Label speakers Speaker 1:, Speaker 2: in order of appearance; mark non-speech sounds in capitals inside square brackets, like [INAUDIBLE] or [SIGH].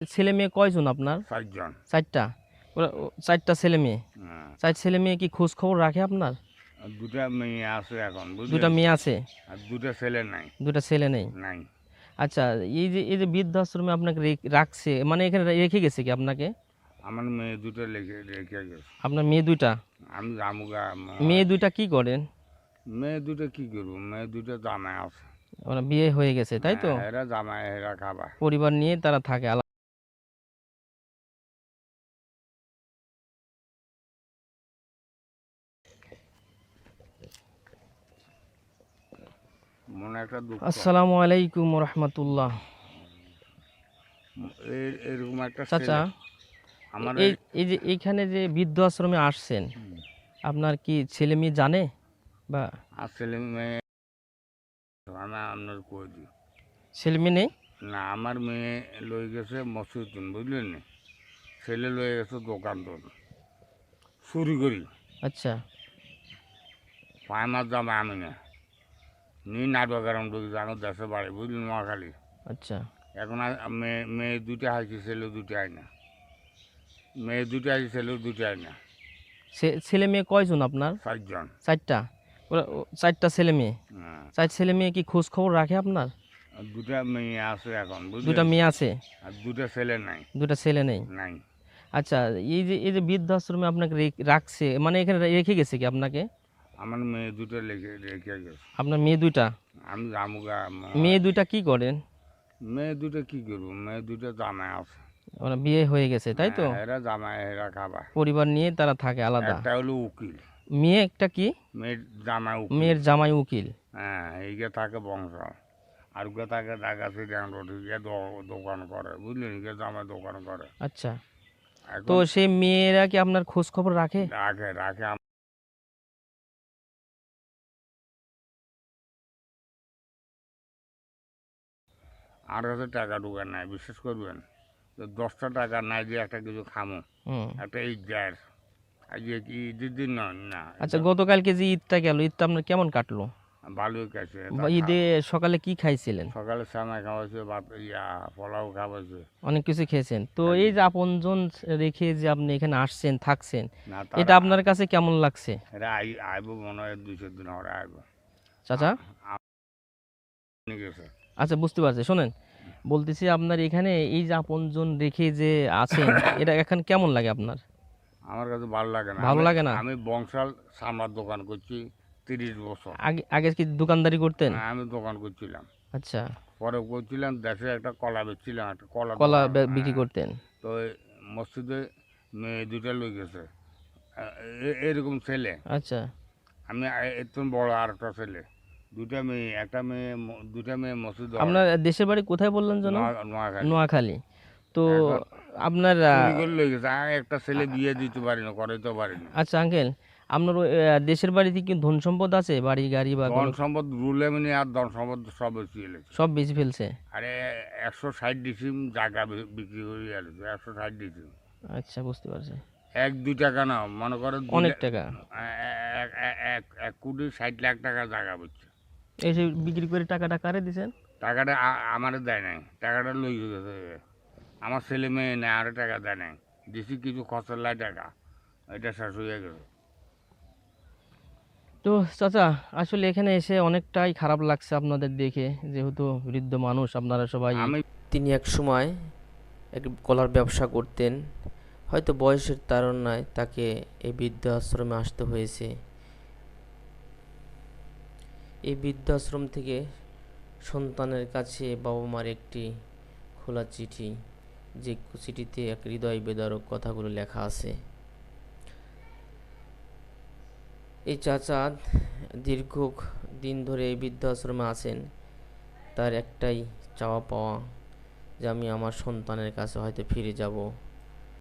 Speaker 1: ছেলে মেয়ে কয়জন আপনার?
Speaker 2: চারজন।
Speaker 1: চারটা? ওরা চারটা ছেলে মেয়ে
Speaker 2: হ্যাঁ।
Speaker 1: চার ছেলে মেয়ে কি খোঁজ খবর রাখে আপনার?
Speaker 2: দুটা মেয়ে আছে এখন
Speaker 1: দুটা মেয়ে আছে?
Speaker 2: আর দুটা ছেলে নাই।
Speaker 1: দুটা ছেলে নেই?
Speaker 2: নাই।
Speaker 1: আচ্ছা এই যে এই যে বৃদ্ধাশ্রমে আপনাকে রাখছে মানে এখানে রেখে গেছে কি আপনাকে?
Speaker 2: আমার মেয়ে দুটো লেখে রেখে গেছে।
Speaker 1: আপনার মেয়ে দুইটা?
Speaker 2: আমি জামুগা
Speaker 1: মেয়ে দুইটা কি করেন?
Speaker 2: মেয়ে দুটো কি করব? মেয়ে দুটো জামাই আছে।
Speaker 1: ওরা বিয়ে হয়ে গেছে তাই তো?
Speaker 2: হ্যাঁ, এরা জামাই এরা খাবা
Speaker 1: পরিবার নিয়ে তারা থাকে আলাদা
Speaker 2: মনে একটা দুঃখ
Speaker 1: আসসালামু আলাইকুম রহমতুল্লাহ।
Speaker 2: এরকম একটা
Speaker 1: চাচা
Speaker 2: আমার
Speaker 1: এই যে এইখানে যে বৃদ্ধ আশ্রমে আসছেন আপনার কি ছেলে মেয়ে জানে বা?
Speaker 2: ছেলে মেয়ে আপনার কই দিই
Speaker 1: ছেলে মেয়ে নেই?
Speaker 2: না আমার মেয়ে লই গেছে মসজিদুন বুঝলেন নি? ছেলে লয়ে গেছে দোকান তোর চুরি করি।
Speaker 1: আচ্ছা।
Speaker 2: পাঁচ মাস জামা আমি না। নি নাটক এরম ঢুকি জানো দেশে বাড়ি বুঝলি নোয়াখালী?
Speaker 1: আচ্ছা।
Speaker 2: এখন মেয়ে মেয়ে দুইটা হাইছে ছেলে দুইটা হয় না। মেয়ে দুইটা হাইছে ছেলে দুইটা হয় না।
Speaker 1: ছেলে মেয়ে কয়জন আপনার?
Speaker 2: চারজন।
Speaker 1: চারটা? চারটা ছেলে মেয়ে?
Speaker 2: হ্যাঁ।
Speaker 1: চার ছেলে মেয়ে কি খোঁজ খবর রাখে আপনার?
Speaker 2: দুটা মেয়ে আছে এখন
Speaker 1: দুটা মেয়ে আছে?
Speaker 2: আর দুটা ছেলে নাই।
Speaker 1: দুটা ছেলে নেই?
Speaker 2: নাই।
Speaker 1: আচ্ছা এই যে এই যে বৃদ্ধাশ্রমে আপনাকে রেখ- রাখছে মানে এখানে রেখে গেছে কি আপনাকে?
Speaker 2: আমার মেয়ে দুটো লেখে রেখে গেছে।
Speaker 1: আপনার মেয়ে দুইটা?
Speaker 2: আমি জামুগা
Speaker 1: মেয়ে দুইটা কি করেন?
Speaker 2: মেয়ে দুটো কি করব? মেয়ে দুটো জামাই আছে।
Speaker 1: ওরা বিয়ে হয়ে গেছে তাই তো?
Speaker 2: হ্যাঁ, এরা জামাই এরা খাবা
Speaker 1: পরিবার নিয়ে তারা থাকে আলাদা।
Speaker 2: একটা হলো উকিল।
Speaker 1: মেয়ে একটা কি?
Speaker 2: মেয়ের জামাই উকিল।
Speaker 1: মেয়ের জামাই উকিল।
Speaker 2: হ্যাঁ এইগে থাকে বংশ আর ওকে থাকে ঢাকা সিটি রোড গিয়ে দোকান করে বুঝলেন? গিয়ে জামাই দোকান করে।
Speaker 1: আচ্ছা। তো সেই মেয়েরা কি আপনার খোঁজ খবর রাখে?
Speaker 2: রাখে রাখে। আর কাছে টাকা ঢুকার নাই বিশ্বাস করবেন? তো দশটা টাকা নাই দিয়ে একটা কিছু খামো। একটা ঈদ যায়। ঈদের দিন না
Speaker 1: আচ্ছা গতকালকে যে ঈদটা গেল ঈদটা আপনার কেমন কাটলো?
Speaker 2: ভালোই কাছে
Speaker 1: ঈদে সকালে কি খাইছিলেন?
Speaker 2: সকালে সামাই খাওয়াইছে ভাত ইয়া পোলাও খাওয়াইছে।
Speaker 1: অনেক কিছু খেয়েছেন। তো এই যে আপনজন রেখে যে আপনি এখানে আসছেন থাকছেন এটা আপনার কাছে কেমন লাগছে?
Speaker 2: আই আইব মনে হয় দুইশো দিন ওরা আইব
Speaker 1: চাচা?
Speaker 2: গেছে
Speaker 1: আচ্ছা বুঝতে পারছি। শোনেন বলতেছি আপনার এখানে এই যে আপনজন রেখে যে আছেন [COUGHS] এটা এখন কেমন লাগে আপনার?
Speaker 2: আমার কাছে ভালো লাগে না।
Speaker 1: ভালো লাগে না?
Speaker 2: আমি বংশাল সামলার দোকান করছি তিরিশ বছর।
Speaker 1: আগে আগে কি দোকানদারি করতেন?
Speaker 2: হ্যাঁ, আমি দোকান করছিলাম।
Speaker 1: আচ্ছা।
Speaker 2: পরে করছিলাম দেশে একটা কলা বেচছিলাম একটা কলা
Speaker 1: কলা বিক্রি
Speaker 2: হ্যাঁ,
Speaker 1: করতেন।
Speaker 2: তো মসজিদে মেয়ে দুইটা লই গেছে। এরকম ছেলে।
Speaker 1: আচ্ছা।
Speaker 2: আমি এর বড় আর একটা ছেলে। দুটা মেয়ে একটা মেয়ে দুটা মেয়ে মসুদ
Speaker 1: আপনার দেশের বাড়ি কোথায় বললেন যেন?
Speaker 2: নোয়াখালী।
Speaker 1: নোয়াখালী। তো আপনার
Speaker 2: করে গেছে একটা ছেলে বিয়ে দিতে পারি না করাইতে পারি না।
Speaker 1: আচ্ছা আঙ্কেল আপনার দেশের বাড়িতে কি ধন সম্পদ আছে? বাড়ি গাড়ি বা
Speaker 2: ধন সম্পদ রুলে মিনি আর ধন সম্পদ সব বেশি এলেছে
Speaker 1: সব বেশি ফেলছে?
Speaker 2: আরে একশো ষাট ডিসিম জায়গা বিক্রি করে এলেছে একশো ষাট ডিসিম।
Speaker 1: আচ্ছা বুঝতে পারছি।
Speaker 2: এক দুই টাকা না মনে করে দুই
Speaker 1: অনেক টাকা।
Speaker 2: এক কোটি ষাট লাখ টাকা জায়গা বুঝছে
Speaker 1: এসে বিক্রি করে টাকাটা কারে দিছেন?
Speaker 2: টাকাটা আমার দেয় নাই। টাকাটা লই গেছে। আমার ছেলে মেয়ে নেই আরও টাকা দেয় নাই। দিছি কিছু খরচার লাই টাকা। এটা শেষ হয়ে গেছে।
Speaker 1: তো চাচা আসলে এখানে এসে অনেকটাই খারাপ লাগছে আপনাদের দেখে যেহেতু বৃদ্ধ মানুষ আপনারা সবাই
Speaker 2: আমি
Speaker 1: তিনি এক সময় একটি কলার ব্যবসা করতেন। হয়তো বয়সের তাড়নায় তাকে এই বৃদ্ধ আশ্রমে আসতে হয়েছে। এই বৃদ্ধাশ্রম থেকে সন্তানের কাছে বাবা মার একটি খোলা চিঠি, যে চিঠিতে এক হৃদয় বেদারক কথাগুলো লেখা আছে। এই চাচা দীর্ঘ দিন ধরে এই বৃদ্ধাশ্রমে আছেন। তার একটাই চাওয়া পাওয়া, যে আমি আমার সন্তানের কাছে হয়তো ফিরে যাব।